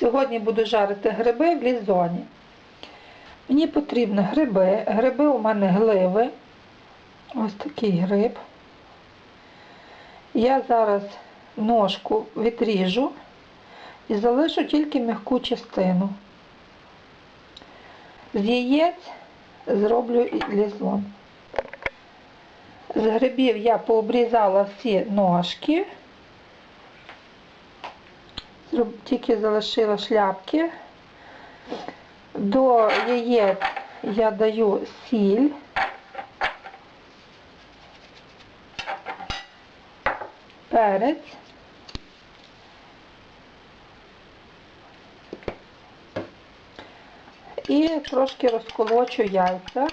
Сьогодні буду жарити гриби в лізоні. Мені потрібні гриби. Гриби у мене гливи. Ось такий гриб. Я зараз ножку відріжу і залишу тільки м'яку частину. З яєць зроблю лізон. З грибів я пообрізала всі ножки. Тільки залишила шляпки. До яєць я даю сіль. Перець. І трошки розколочу яйця.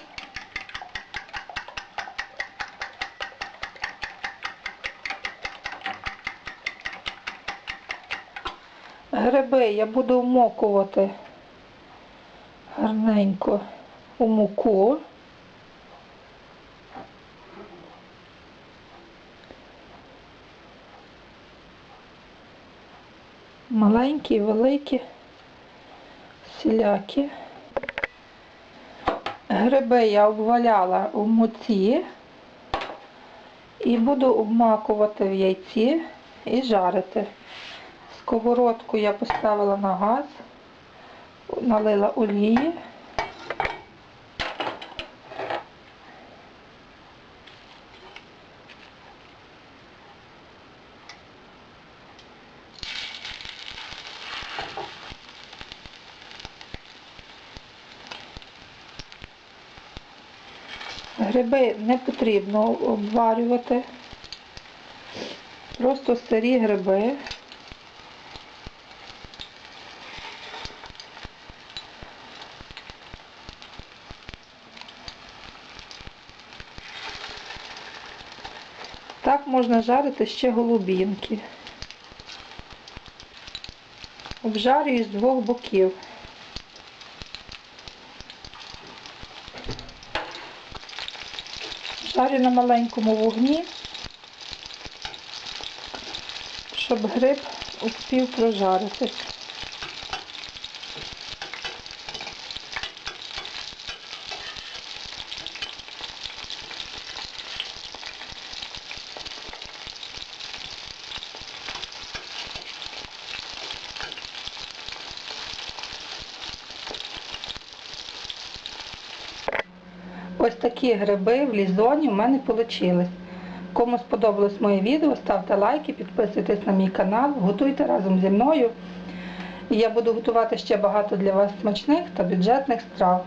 Гриби я буду вмокувати гарненько у муку. Маленькі, великі, всілякі. Гриби я обваляла в муці і буду обмакувати в яйці і жарити. Сковородку я поставила на газ, налила олії. Гриби не потрібно обварювати. Просто сирі гриби. Так можна жарити ще голубінки. Обжарюю з двох боків. Жарю на маленькому вогні, щоб гриб успів прожаритись. Ось такі гриби в лізоні в мене вийшли. Кому сподобалось моє відео, ставте лайки, підписуйтесь на мій канал, готуйте разом зі мною. І я буду готувати ще багато для вас смачних та бюджетних страв.